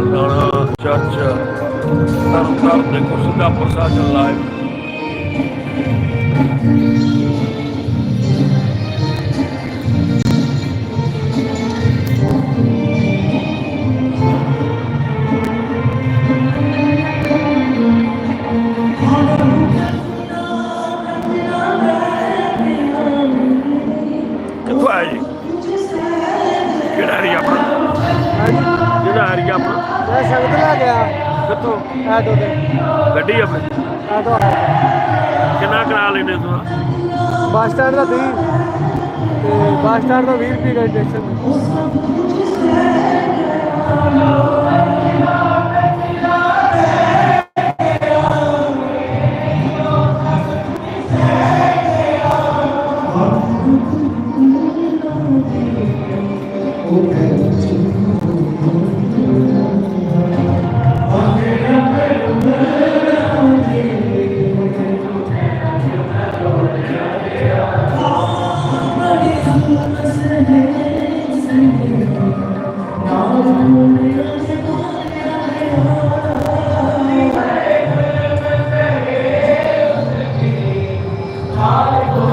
Allora, ciao ciao. Stato tardi e così da passare in live. Che fai? Che l'aria ਜਿਹੜਾ area ਆਪਣਾ? ਮੈਂ ਸੰਗਤ ਲੈ ਗਿਆ ਕਿੱਥੋਂ? ਆਟੋ ਤੇ। ਗੱਡੀ ਆਪਣੀ? ਆਟੋ ਕਿੰਨਾ ਕਰਾ ਲੈਨੇ ਤੂੰ ਬੱਸ ਸਟੈਂਡ ਦਾ 30 ਤੇ ਬੱਸ ਸਟੈਂਡ ਤੋਂ 20 ਰੁਪਏ ਦਾ ਸਟੇਸ਼ਨ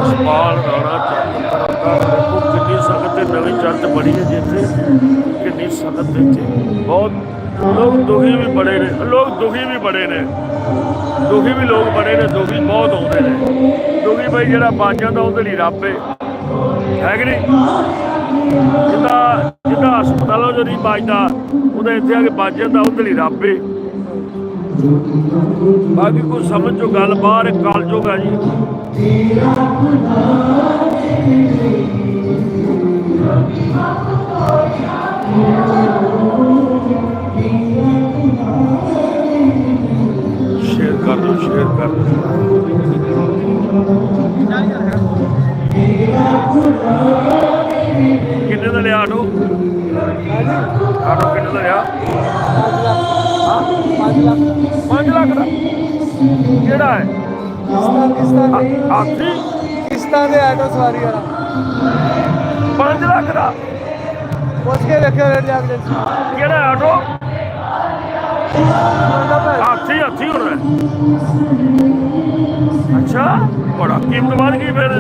ਸੁਖਪਾਲ ਰਾਣਾ ਚਰਚ ਤਰਨਤਾਰਨ ਦੇਖੋ ਕਿੰਨੀ ਸੰਗਤ ਤੇ ਨਵੀਂ ਚਰਚ ਬਣੀ ਹੈ ਜਿੱਥੇ ਕਿੰਨੀ ਸੰਗਤ ਇੱਥੇ ਬਹੁਤ ਲੋਕ ਦੁਖੀ ਵੀ ਬੜੇ ਨੇ ਲੋਕ ਦੁਖੀ ਵੀ ਬੜੇ ਨੇ ਦੁਖੀ ਵੀ ਲੋਕ ਬੜੇ ਨੇ ਦੁਖੀ ਬਹੁਤ ਆਉਂਦੇ ਨੇ ਦੁਖੀ ਬਈ ਜਿਹੜਾ ਬਚ ਜਾਂਦਾ ਉਹਦੇ ਲਈ ਰੱਬ ਏ ਹੈ ਕਿ ਨਹੀਂ? ਜਿੱਦਾਂ ਜਿੱਦਾਂ ਹਸਪਤਾਲੋਂ ਜੋ ਨਹੀਂ ਬਚਦਾ ਉਹਦਾ ਇੱਥੇ ਆ ਕੇ ਬਚ ਜਾਂਦਾ, ਉਹਦੇ ਲਈ ਰੱਬ ਬਾਕੀ ਕੋਈ ਸਮਝ ਚੋਂ ਗੱਲ ਬਾਹਰ ਕਲਯੁਗ ਆ ਜੀ। ਸ਼ੇਅਰ ਕਰ ਦਿਓ ਸ਼ੇਅਰ ਕਰ ਦਿਓ ਕਿੰਨੇ ਦਾ ਲਿਆ ਆਟੋ? ਆਟੋ ਕਿੰਨੇ ਦਾ ਲਿਆ? 5 ਲੱਖ 5 ਲੱਖ ਦਾ। ਕਿਹੜਾ ਹੈ? ਕਿਸ਼ਤਾਂ ਕਿਸ਼ਤਾਂ ਦੇ ਆਟੋ ਸਵਾਰੀ ਵਾਲਾ। 5 ਲੱਖ ਦਾ। ਪੁੱਛ ਕੇ ਵੇਖਿਓ ਰੇਟ ਜਾ ਕੇ। ਕਿਹੜਾ ਆਟੋ? ਹਾਥੀ ਹਾਥੀ ਹੋਣਾ ਬੜਾ। ਕੀਮਤ ਵੱਧ ਗਈ ਫਿਰ?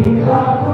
We are.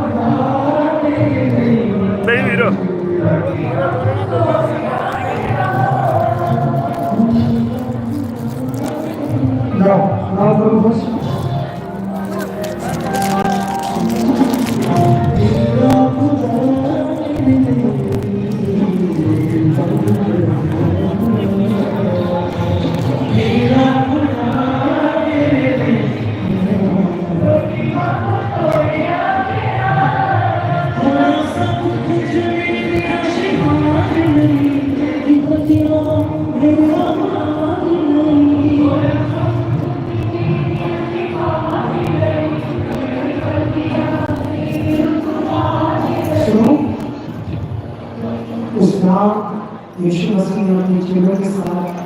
उस रात यीशु मसीह ने अपने चेलों के साथ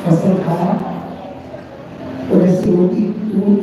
फसल खाया और ऐसी रोटी दूर